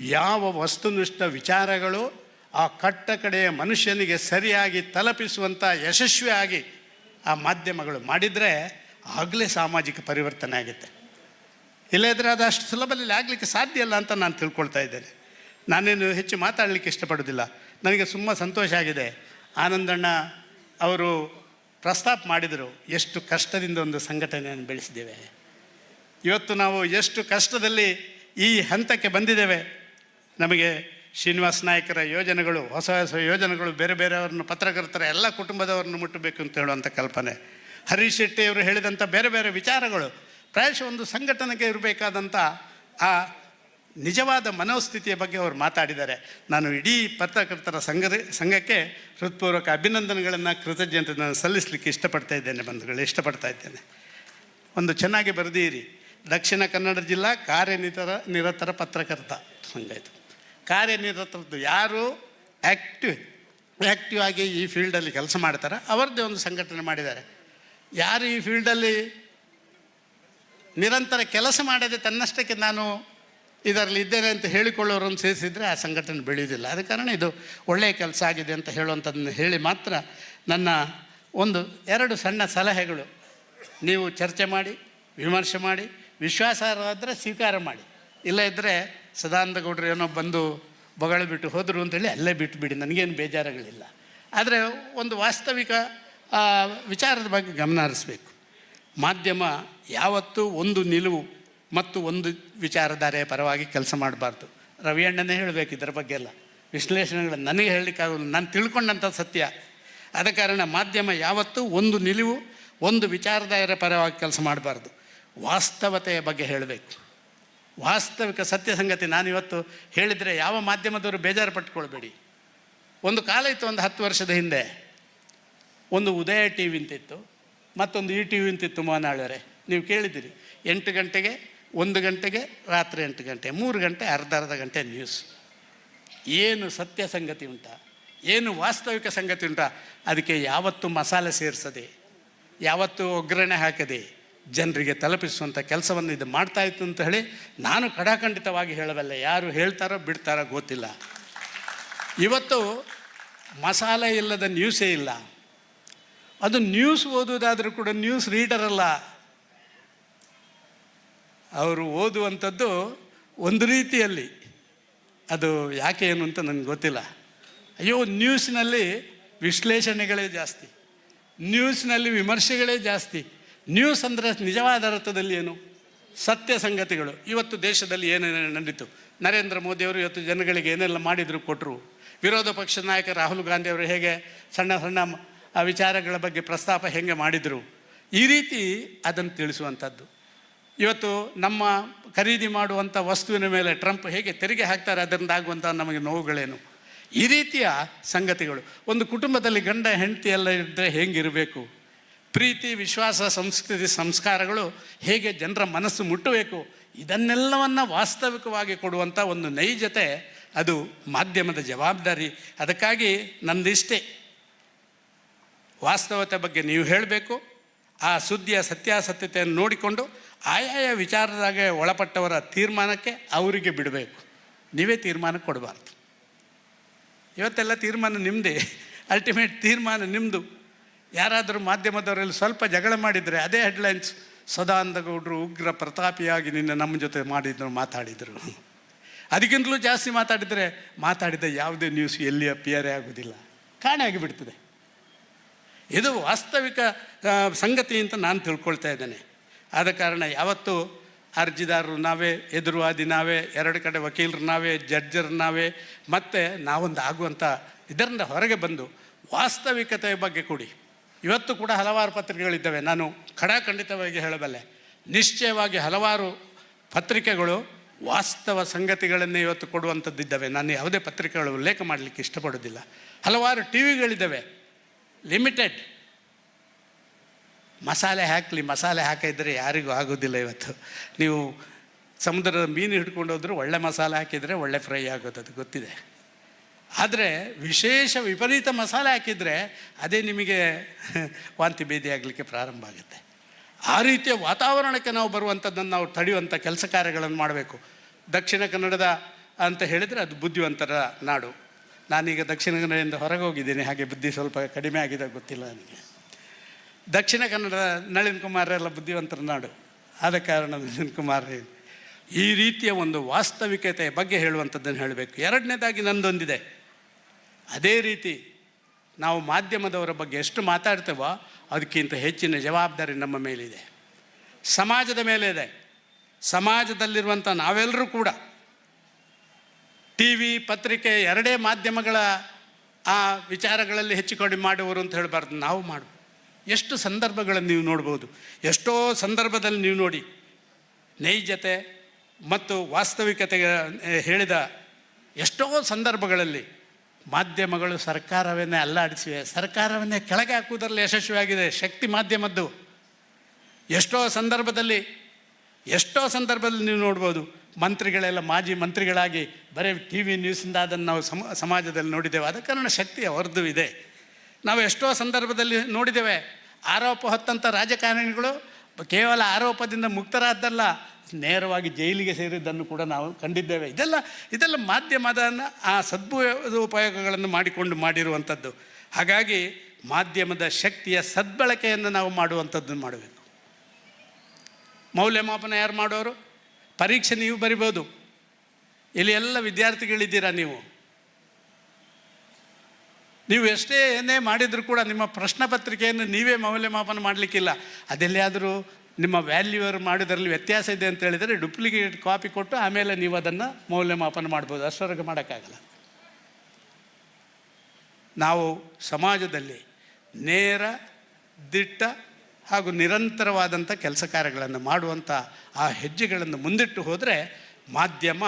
ಯಾವ ವಸ್ತುನಿಷ್ಠ ವಿಚಾರಗಳು ಆ ಕಟ್ಟ ಕಡೆಯ ಮನುಷ್ಯನಿಗೆ ಸರಿಯಾಗಿ ತಲುಪಿಸುವಂಥ ಯಶಸ್ವಿಯಾಗಿ ಆ ಮಾಧ್ಯಮಗಳು ಮಾಡಿದರೆ ಆಗಲೇ ಸಾಮಾಜಿಕ ಪರಿವರ್ತನೆ ಆಗುತ್ತೆ. ಇಲ್ಲದ್ರೆ ಅದು ಅಷ್ಟು ಸುಲಭದಲ್ಲಿ ಆಗಲಿಕ್ಕೆ ಸಾಧ್ಯ ಇಲ್ಲ ಅಂತ ನಾನು ತಿಳ್ಕೊಳ್ತಾ ಇದ್ದೇನೆ. ನಾನೇನು ಹೆಚ್ಚು ಮಾತಾಡಲಿಕ್ಕೆ ಇಷ್ಟಪಡೋದಿಲ್ಲ ನನಗೆ ತುಂಬ ಸಂತೋಷ ಆಗಿದೆ. ಆನಂದಣ್ಣ ಅವರು ಪ್ರಸ್ತಾಪ ಮಾಡಿದರು, ಎಷ್ಟು ಕಷ್ಟದಿಂದ ಒಂದು ಸಂಘಟನೆಯನ್ನು ಬೆಳೆಸಿದ್ದೇವೆ. ಇವತ್ತು ನಾವು ಎಷ್ಟು ಕಷ್ಟದಲ್ಲಿ ಈ ಹಂತಕ್ಕೆ ಬಂದಿದ್ದೇವೆ. ನಮಗೆ ಶ್ರೀನಿವಾಸ ನಾಯಕರ ಯೋಜನೆಗಳು, ಹೊಸ ಹೊಸ ಯೋಜನೆಗಳು, ಬೇರೆ ಬೇರೆಯವ್ರನ್ನ ಪತ್ರಕರ್ತರ ಎಲ್ಲ ಕುಟುಂಬದವ್ರನ್ನ ಮುಟ್ಟಬೇಕು ಅಂತ ಹೇಳುವಂಥ ಕಲ್ಪನೆ. ಹರೀಶ್ ಶೆಟ್ಟಿ ಅವರು ಹೇಳಿದಂಥ ಬೇರೆ ಬೇರೆ ವಿಚಾರಗಳು, ಪ್ರಾಯಶಃ ಒಂದು ಸಂಘಟನೆಗೆ ಇರಬೇಕಾದಂಥ ಆ ನಿಜವಾದ ಮನೋಸ್ಥಿತಿಯ ಬಗ್ಗೆ ಅವರು ಮಾತಾಡಿದ್ದಾರೆ. ನಾನು ಇಡೀ ಪತ್ರಕರ್ತರ ಸಂಘ ಸಂಘಕ್ಕೆ ಹೃತ್ಪೂರ್ವಕ ಅಭಿನಂದನೆಗಳನ್ನು ಕೃತಜ್ಞತೆ ನಾನು ಸಲ್ಲಿಸಲಿಕ್ಕೆ ಇಷ್ಟಪಡ್ತಾ ಇದ್ದೇನೆ ಬಂಧುಗಳು, ಇಷ್ಟಪಡ್ತಾ ಇದ್ದೇನೆ. ಒಂದು ಚೆನ್ನಾಗಿ ಬರೆದಿರಿ. ದಕ್ಷಿಣ ಕನ್ನಡ ಜಿಲ್ಲಾ ಕಾರ್ಯನಿತರ ನಿರತರ ಪತ್ರಕರ್ತ. ಸಂಘ ಇದು ಕಾರ್ಯನಿರತರದ್ದು ಯಾರು? ಆ್ಯಕ್ಟಿವ್ ಆ್ಯಕ್ಟಿವ್ ಆಗಿ ಈ ಫೀಲ್ಡಲ್ಲಿ ಕೆಲಸ ಮಾಡ್ತಾರೆ? ಅವರದ್ದೇ ಒಂದು ಸಂಘಟನೆ ಮಾಡಿದ್ದಾರೆ. ಯಾರು ಈ ಫೀಲ್ಡಲ್ಲಿ ನಿರಂತರ ಕೆಲಸ ಮಾಡದೆ ತನ್ನಷ್ಟಕ್ಕೆ ನಾನು ಇದರಲ್ಲಿ ಇದ್ದೇನೆ ಅಂತ ಹೇಳಿಕೊಳ್ಳೋರನ್ನು ಸೇರಿಸಿದರೆ ಆ ಸಂಘಟನೆ ಬೆಳೆಯುವುದಿಲ್ಲ. ಅದ ಕಾರಣ ಇದು ಒಳ್ಳೆಯ ಕೆಲಸ ಆಗಿದೆ ಅಂತ ಹೇಳುವಂಥದ್ದನ್ನು ಹೇಳಿ ಮಾತ್ರ ನನ್ನ ಒಂದು ಎರಡು ಸಣ್ಣ ಸಲಹೆಗಳು. ನೀವು ಚರ್ಚೆ ಮಾಡಿ, ವಿಮರ್ಶೆ ಮಾಡಿ ವಿಶ್ವಾಸಾರ್ಹವಾದರೆ ಸ್ವೀಕಾರ ಮಾಡಿ. ಇಲ್ಲ ಇದ್ದರೆ ಸದಾನಂದ ಗೌಡ್ರು ಏನೋ ಬಂದು ಬಗಳ ಬಿಟ್ಟು ಹೋದರು ಅಂತೇಳಿ ಅಲ್ಲೇ ಬಿಟ್ಟುಬಿಡಿ ನನಗೇನು ಬೇಜಾರುಗಳಿಲ್ಲ ಆದರೆ ಒಂದು ವಾಸ್ತವಿಕ ವಿಚಾರದ ಬಗ್ಗೆ ಗಮನ ಹರಿಸ್ಬೇಕು. ಮಾಧ್ಯಮ ಯಾವತ್ತೂ ಒಂದು ನಿಲುವು ಮತ್ತು ಒಂದು ವಿಚಾರಧಾರೆಯ ಪರವಾಗಿ ಕೆಲಸ ಮಾಡಬಾರ್ದು. ರವಿಯಣ್ಣನೇ ಹೇಳಬೇಕು ಇದರ ಬಗ್ಗೆ ಎಲ್ಲ. ವಿಶ್ಲೇಷಣೆಗಳು ನನಗೆ ಹೇಳಲಿಕ್ಕಾಗಲ್ಲ, ನಾನು ತಿಳ್ಕೊಂಡಂಥ ಸತ್ಯ. ಆದ ಕಾರಣ ಮಾಧ್ಯಮ ಯಾವತ್ತೂ ಒಂದು ನಿಲುವು, ಒಂದು ವಿಚಾರಧಾರೆಯ ಪರವಾಗಿ ಕೆಲಸ ಮಾಡಬಾರ್ದು. ವಾಸ್ತವತೆಯ ಬಗ್ಗೆ ಹೇಳಬೇಕು. ವಾಸ್ತವಿಕ ಸತ್ಯ ಸಂಗತಿ ನಾನಿವತ್ತು ಹೇಳಿದರೆ ಯಾವ ಮಾಧ್ಯಮದವರು ಬೇಜಾರು ಪಟ್ಕೊಳ್ಬೇಡಿ. ಒಂದು ಕಾಲ ಇತ್ತು ಒಂದು ಹತ್ತು ವರ್ಷದ ಹಿಂದೆ. ಒಂದು ಉದಯ ಟಿ ವಿ ಅಂತಿತ್ತು, ಮತ್ತೊಂದು ಈ ಟಿ ವಿ ಅಂತಿತ್ತು ಮೋನಾಳರೆ ನೀವು ಕೇಳಿದ್ದೀರಿ, ಎಂಟು ಗಂಟೆಗೆ, ಒಂದು ಗಂಟೆಗೆ, ರಾತ್ರಿ ಎಂಟು ಗಂಟೆ, ಮೂರು ಗಂಟೆ, ಅರ್ಧ ಅರ್ಧ ಗಂಟೆ ನ್ಯೂಸ್ ಏನು ಸತ್ಯ ಸಂಗತಿ ಉಂಟಾ, ಏನು ವಾಸ್ತವಿಕ ಸಂಗತಿ ಉಂಟಾ, ಅದಕ್ಕೆ ಯಾವತ್ತು ಮಸಾಲೆ ಸೇರಿಸದೆ, ಯಾವತ್ತು ಒಗ್ಗರಣೆ ಹಾಕದೆ ಜನರಿಗೆ ತಲುಪಿಸುವಂಥ ಕೆಲಸವನ್ನು ಇದು ಮಾಡ್ತಾ ಇತ್ತು ಅಂತ ಹೇಳಿ ನಾನು ಕಡಾಖಂಡಿತವಾಗಿ ಹೇಳಬಲ್ಲೆ. ಯಾರು ಹೇಳ್ತಾರೋ ಬಿಡ್ತಾರೋ ಗೊತ್ತಿಲ್ಲ. ಇವತ್ತು ಮಸಾಲೆ ಇಲ್ಲದ ನ್ಯೂಸೇ ಇಲ್ಲ. ಅದು ನ್ಯೂಸ್ ಓದುವುದಾದರೂ ಕೂಡ ನ್ಯೂಸ್ ರೀಡರ್ ಅಲ್ಲ. ಅವರು ಓದುವಂಥದ್ದು ಒಂದು ರೀತಿಯಲ್ಲಿ. ಅದು ಯಾಕೆ ಏನು ಅಂತ ನನಗೆ ಗೊತ್ತಿಲ್ಲ. ಅಯ್ಯೋ ನ್ಯೂಸ್ನಲ್ಲಿ ವಿಶ್ಲೇಷಣೆಗಳೇ ಜಾಸ್ತಿ. ನ್ಯೂಸ್ನಲ್ಲಿ ವಿಮರ್ಶೆಗಳೇ ಜಾಸ್ತಿ. ನ್ಯೂಸ್ ಅಂದರೆ ನಿಜವಾದ ಅರ್ಥದಲ್ಲಿ ಏನು? ಸತ್ಯ ಸಂಗತಿಗಳು. ಇವತ್ತು ದೇಶದಲ್ಲಿ ಏನೇನು ನಡೀತು? ನರೇಂದ್ರ ಮೋದಿಯವರು ಇವತ್ತು ಜನಗಳಿಗೆ ಏನೆಲ್ಲ ಮಾಡಿದರು ಕೊಟ್ಟರು ವಿರೋಧ ಪಕ್ಷದ ನಾಯಕ ರಾಹುಲ್ ಗಾಂಧಿಯವರು ಹೇಗೆ ಸಣ್ಣ ಸಣ್ಣ ವಿಚಾರಗಳ ಬಗ್ಗೆ ಪ್ರಸ್ತಾಪ ಹೇಗೆ ಮಾಡಿದರು? ಈ ರೀತಿ ಅದನ್ನು ತಿಳಿಸುವಂಥದ್ದು. ಇವತ್ತು ನಮ್ಮ ಖರೀದಿ ಮಾಡುವಂಥ ವಸ್ತುವಿನ ಮೇಲೆ ಟ್ರಂಪ್ ಹೇಗೆ ತೆರಿಗೆ ಹಾಕ್ತಾರೆ ಅದರಿಂದ ಆಗುವಂಥ ನಮಗೆ ನೋವುಗಳೇನು? ಈ ರೀತಿಯ ಸಂಗತಿಗಳು. ಒಂದು ಕುಟುಂಬದಲ್ಲಿ ಗಂಡ, ಹೆಂಡತಿ ಎಲ್ಲ ಇದ್ದರೆ ಹೇಗಿರಬೇಕು? ಪ್ರೀತಿ, ವಿಶ್ವಾಸ, ಸಂಸ್ಕೃತಿ, ಸಂಸ್ಕಾರಗಳು ಹೇಗೆ ಜನರ ಮನಸ್ಸು ಮುಟ್ಟಬೇಕು, ಇದನ್ನೆಲ್ಲವನ್ನು ವಾಸ್ತವಿಕವಾಗಿ ಕೊಡುವಂಥ ಒಂದು ನೈಜತೆ ಅದು ಮಾಧ್ಯಮದ ಜವಾಬ್ದಾರಿ. ಅದಕ್ಕಾಗಿ ನಂದಿಷ್ಟೇ. ವಾಸ್ತವತೆ ಬಗ್ಗೆ ನೀವು ಹೇಳಬೇಕು, ಆ ಸುದ್ದಿಯ ಸತ್ಯಾಸತ್ಯತೆಯನ್ನು ನೋಡಿಕೊಂಡು, ಆಯಾಯ ವಿಚಾರದಾಗೆ ಒಳಪಟ್ಟವರ ತೀರ್ಮಾನಕ್ಕೆ ಅವರಿಗೆ ಬಿಡಬೇಕು. ನೀವೇ ತೀರ್ಮಾನ ಕೊಡಬಾರ್ದು. ಇವತ್ತೆಲ್ಲ ತೀರ್ಮಾನ ನಿಮ್ಮದೇ ಅಲ್ಟಿಮೇಟ್ ತೀರ್ಮಾನ ನಿಮ್ಮದು ಯಾರಾದರೂ ಮಾಧ್ಯಮದವರಲ್ಲಿ ಸ್ವಲ್ಪ ಜಗಳ ಮಾಡಿದರೆ ಅದೇ ಹೆಡ್ಲೈನ್ಸ್ ಸದಾನಂದಗೌಡರು ಉಗ್ರ ಪ್ರತಾಪಿಯಾಗಿ ನಿನ್ನೆ ನಮ್ಮ ಜೊತೆ ಮಾಡಿದ್ರು, ಮಾತಾಡಿದರು. ಅದಕ್ಕಿಂತಲೂ ಜಾಸ್ತಿ ಮಾತಾಡಿದರೆ ಮಾತಾಡಿದ ಯಾವುದೇ ನ್ಯೂಸ್ ಎಲ್ಲಿ ಅಪಿಯರೇ ಆಗೋದಿಲ್ಲ. ಕಾಣೆ ಆಗಿಬಿಡ್ತದೆ. ಇದು ವಾಸ್ತವಿಕ ಸಂಗತಿ ಅಂತ ನಾನು ತಿಳ್ಕೊಳ್ತಾ ಇದ್ದೇನೆ. ಆದ ಕಾರಣ ಯಾವತ್ತೂ ಅರ್ಜಿದಾರರು ನಾವೇ, ಎದುರುವಾದಿ ನಾವೇ, ಎರಡು ಕಡೆ ವಕೀಲರು ನಾವೇ, ಜಡ್ಜರ್ ನಾವೇ, ಮತ್ತು ನಾವೊಂದು ಆಗುವಂಥ ಇದರಿಂದ ಹೊರಗೆ ಬಂದು ವಾಸ್ತವಿಕತೆಯ ಬಗ್ಗೆ ಕೊಡಿ. ಇವತ್ತು ಕೂಡ ಹಲವಾರು ಪತ್ರಿಕೆಗಳಿದ್ದಾವೆ. ನಾನು ಖಡಾಖಂಡಿತವಾಗಿ ಹೇಳಬಲ್ಲೆ. ನಿಶ್ಚಯವಾಗಿ ಹಲವಾರು ಪತ್ರಿಕೆಗಳು ವಾಸ್ತವ ಸಂಗತಿಗಳನ್ನೇ ಇವತ್ತು ಕೊಡುವಂಥದ್ದಿದ್ದಾವೆ. ನಾನು ಯಾವುದೇ ಪತ್ರಿಕೆಗಳು ಉಲ್ಲೇಖ ಮಾಡಲಿಕ್ಕೆ ಇಷ್ಟಪಡೋದಿಲ್ಲ ಹಲವಾರು ಟಿ ವಿಗಳಿದ್ದಾವೆ. ಲಿಮಿಟೆಡ್. ಮಸಾಲೆ ಹಾಕಲಿ, ಮಸಾಲೆ ಹಾಕಿದ್ರೆ ಯಾರಿಗೂ ಆಗೋದಿಲ್ಲ ಇವತ್ತು. ನೀವು ಸಮುದ್ರದ ಮೀನು ಹಿಡ್ಕೊಂಡು ಹೋದರೂ ಒಳ್ಳೆ ಮಸಾಲೆ ಹಾಕಿದರೆ ಒಳ್ಳೆ ಫ್ರೈ ಆಗೋದು ಅದು ಗೊತ್ತಿದೆ. ಆದರೆ ವಿಶೇಷ ವಿಪರೀತ ಮಸಾಲೆ ಹಾಕಿದರೆ ಅದೇ ನಿಮಗೆ ವಾಂತಿ ಭೇದಿ ಆಗಲಿಕ್ಕೆ ಪ್ರಾರಂಭ ಆಗುತ್ತೆ. ಆ ರೀತಿಯ ವಾತಾವರಣಕ್ಕೆ ನಾವು ಬರುವಂಥದ್ದನ್ನು ನಾವು ತಡೆಯುವಂಥ ಕೆಲಸ ಕಾರ್ಯಗಳನ್ನು ಮಾಡಬೇಕು. ದಕ್ಷಿಣ ಕನ್ನಡದ ಅಂತ ಹೇಳಿದರೆ ಅದು ಬುದ್ಧಿವಂತರ ನಾಡು. ನಾನೀಗ ದಕ್ಷಿಣ ಕನ್ನಡದಿಂದ ಹೊರಗೆ ಹೋಗಿದ್ದೀನಿ ಹಾಗೆ ಬುದ್ಧಿ ಸ್ವಲ್ಪ ಕಡಿಮೆ ಆಗಿದೆ, ಗೊತ್ತಿಲ್ಲ ನನಗೆ. ದಕ್ಷಿಣ ಕನ್ನಡ ನಳಿನ್ ಕುಮಾರ್ ಎಲ್ಲ ಬುದ್ಧಿವಂತರ ನಾಡು. ಆದ ಕಾರಣ ನಳಿನ್ ಕುಮಾರ್ ಈ ರೀತಿಯ ಒಂದು ವಾಸ್ತವಿಕತೆಯ ಬಗ್ಗೆ ಹೇಳುವಂಥದ್ದನ್ನು ಹೇಳಬೇಕು. ಎರಡನೇದಾಗಿ ನಂದೊಂದಿದೆ. ಅದೇ ರೀತಿ ನಾವು ಮಾಧ್ಯಮದವರ ಬಗ್ಗೆ ಎಷ್ಟು ಮಾತಾಡ್ತೇವೋ ಅದಕ್ಕಿಂತ ಹೆಚ್ಚಿನ ಜವಾಬ್ದಾರಿ ನಮ್ಮ ಮೇಲಿದೆ. ಸಮಾಜದ ಮೇಲೆ ಇದೆ ಸಮಾಜದಲ್ಲಿರುವಂಥ ನಾವೆಲ್ಲರೂ ಕೂಡ ಟಿ ವಿ ಪತ್ರಿಕೆ ಎರಡೇ ಮಾಧ್ಯಮಗಳ ಆ ವಿಚಾರಗಳಲ್ಲಿ ಹೆಚ್ಚು ಕಡಿಮೆ ಮಾಡುವರು ಅಂತ ಹೇಳಬಾರ್ದು. ನಾವು ಮಾಡು ಎಷ್ಟು ಸಂದರ್ಭಗಳನ್ನು ನೀವು ನೋಡ್ಬೋದು. ಎಷ್ಟೋ ಸಂದರ್ಭದಲ್ಲಿ ನೀವು ನೋಡಿ ನೈಜತೆ ಮತ್ತು ವಾಸ್ತವಿಕತೆಗೆ ಹೇಳಿದ ಎಷ್ಟೋ ಸಂದರ್ಭಗಳಲ್ಲಿ ಮಾಧ್ಯಮಗಳು ಸರ್ಕಾರವನ್ನೇ ಅಲ್ಲಾಡಿಸಿವೆ. ಸರ್ಕಾರವನ್ನೇ ಕೆಳಗೆ ಹಾಕುವುದರಲ್ಲಿ ಯಶಸ್ವಿಯಾಗಿದೆ. ಶಕ್ತಿ ಮಾಧ್ಯಮದ್ದು. ಎಷ್ಟೋ ಸಂದರ್ಭದಲ್ಲಿ ಎಷ್ಟೋ ಸಂದರ್ಭದಲ್ಲಿ ನೀವು ನೋಡ್ಬೋದು, ಮಂತ್ರಿಗಳೆಲ್ಲ ಮಾಜಿ ಮಂತ್ರಿಗಳಾಗಿ ಬರೀ ಟಿ ವಿ ನ್ಯೂಸಿಂದ ಅದನ್ನು ನಾವು ಸಮ, ಸಮಾಜದಲ್ಲಿ ನೋಡಿದ್ದೇವೆ. ಆದ ಕಾರಣ ಶಕ್ತಿ ಅವರದ್ದು ಇದೆ. ನಾವು ಎಷ್ಟೋ ಸಂದರ್ಭದಲ್ಲಿ ನೋಡಿದ್ದೇವೆ, ಆರೋಪ ಹೊತ್ತಂಥ ರಾಜಕಾರಣಿಗಳು ಕೇವಲ ಆರೋಪದಿಂದ ಮುಕ್ತರಾದ್ದಲ್ಲ ನೇರವಾಗಿ ಜೈಲಿಗೆ ಸೇರಿದ್ದನ್ನು ಕೂಡ ನಾವು ಕಂಡಿದ್ದೇವೆ. ಇದೆಲ್ಲ ಇದೆಲ್ಲ ಮಾಧ್ಯಮದ ಆ ಸದ್ಭುಪಯೋಗಗಳನ್ನು ಮಾಡಿಕೊಂಡು ಮಾಡಿರುವಂಥದ್ದು. ಹಾಗಾಗಿ ಮಾಧ್ಯಮದ ಶಕ್ತಿಯ ಸದ್ಬಳಕೆಯನ್ನು ನಾವು ಮಾಡುವಂಥದ್ದನ್ನು ಮಾಡಬೇಕು ಮೌಲ್ಯಮಾಪನ ಯಾರು ಮಾಡೋರು? ಪರೀಕ್ಷೆ ನೀವು ಬರಿಬೋದು. ಇಲ್ಲಿ ಎಲ್ಲ ವಿದ್ಯಾರ್ಥಿಗಳಿದ್ದೀರಾ ನೀವು? ನೀವು ಎಷ್ಟೇ ಏನೇ ಮಾಡಿದರೂ ಕೂಡ ನಿಮ್ಮ ಪ್ರಶ್ನೆ ಪತ್ರಿಕೆಯನ್ನು ನೀವೇ ಮೌಲ್ಯಮಾಪನ ಮಾಡಲಿಕ್ಕಿಲ್ಲ. ಅದೆಲ್ಲಿಯಾದರೂ ನಿಮ್ಮ ವ್ಯಾಲ್ಯೂವರ್ ಮಾಡೋದರಲ್ಲಿ ವ್ಯತ್ಯಾಸ ಇದೆ ಅಂತ ಹೇಳಿದರೆ ಡುಪ್ಲಿಕೇಟ್ ಕಾಪಿ ಕೊಟ್ಟು ಆಮೇಲೆ ನೀವು ಅದನ್ನು ಮೌಲ್ಯಮಾಪನ ಮಾಡ್ಬೋದು. ಅಷ್ಟರವರೆಗೆ ಮಾಡೋಕ್ಕಾಗಲ್ಲ. ನಾವು ಸಮಾಜದಲ್ಲಿ ನೇರ, ದಿಟ್ಟ ಹಾಗೂ ನಿರಂತರವಾದಂಥ ಕೆಲಸ ಕಾರ್ಯಗಳನ್ನು ಮಾಡುವಂಥ ಆ ಹೆಜ್ಜೆಗಳನ್ನು ಮುಂದಿಟ್ಟು ಹೋದರೆ ಮಾಧ್ಯಮ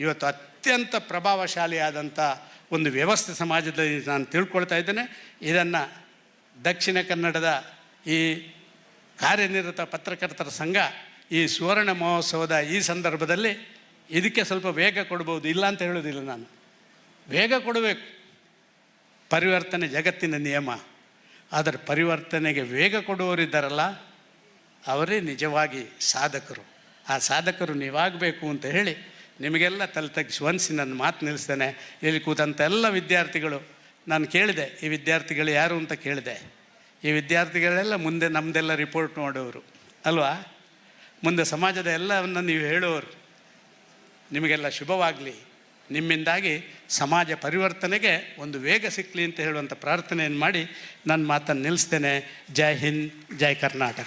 ಇವತ್ತು ಅತ್ಯಂತ ಪ್ರಭಾವಶಾಲಿಯಾದಂಥ ಒಂದು ವ್ಯವಸ್ಥೆ ಸಮಾಜದಲ್ಲಿ ನಾನು ತಿಳ್ಕೊಳ್ತಾ ಇದ್ದೇನೆ. ಇದನ್ನು ದಕ್ಷಿಣ ಕನ್ನಡದ ಈ ಕಾರ್ಯನಿರತ ಪತ್ರಕರ್ತರ ಸಂಘ ಈ ಸುವರ್ಣ ಮಹೋತ್ಸವದ ಈ ಸಂದರ್ಭದಲ್ಲಿ ಇದಕ್ಕೆ ಸ್ವಲ್ಪ ವೇಗ ಕೊಡ್ಬೋದು, ಇಲ್ಲ ಅಂತ ಹೇಳೋದಿಲ್ಲ ನಾನು. ವೇಗ ಕೊಡಬೇಕು. ಪರಿವರ್ತನೆ ಜಗತ್ತಿನ ನಿಯಮ. ಆದರೆ ಪರಿವರ್ತನೆಗೆ ವೇಗ ಕೊಡುವವರಿದ್ದಾರಲ್ಲ, ಅವರೇ ನಿಜವಾಗಿ ಸಾಧಕರು. ಆ ಸಾಧಕರು ನೀವಾಗಬೇಕು ಅಂತ ಹೇಳಿ ನಿಮಗೆಲ್ಲ ತಲೆ ತಗ್ಗಿಸಿ ನನ್ನ ಮಾತು ನಿಲ್ಲಿಸ್ತೇನೆ. ಇಲ್ಲಿ ಕೂತಂಥ ಎಲ್ಲ ವಿದ್ಯಾರ್ಥಿಗಳು, ನಾನು ಕೇಳಿದೆ, ಈ ವಿದ್ಯಾರ್ಥಿಗಳು ಯಾರು ಅಂತ ಕೇಳಿದೆ. ಈ ವಿದ್ಯಾರ್ಥಿಗಳೆಲ್ಲ ಮುಂದೆ ನಮ್ಮದೆಲ್ಲ ರಿಪೋರ್ಟ್ ಮಾಡೋರು ಅಲ್ವಾ? ಮುಂದೆ ಸಮಾಜದ ಎಲ್ಲವನ್ನು ನೀವು ಹೇಳೋರು. ನಿಮಗೆಲ್ಲ ಶುಭವಾಗಲಿ. ನಿಮ್ಮಿಂದಾಗಿ ಸಮಾಜ ಪರಿವರ್ತನೆಗೆ ಒಂದು ವೇಗ ಸಿಕ್ಕಲಿ ಅಂತ ಹೇಳುವಂಥ ಪ್ರಾರ್ಥನೆಯನ್ನು ಮಾಡಿ ನನ್ನ ಮಾತನ್ನು ನಿಲ್ಲಿಸ್ತೇನೆ ಜೈ ಹಿಂದ್, ಜೈ ಕರ್ನಾಟಕ.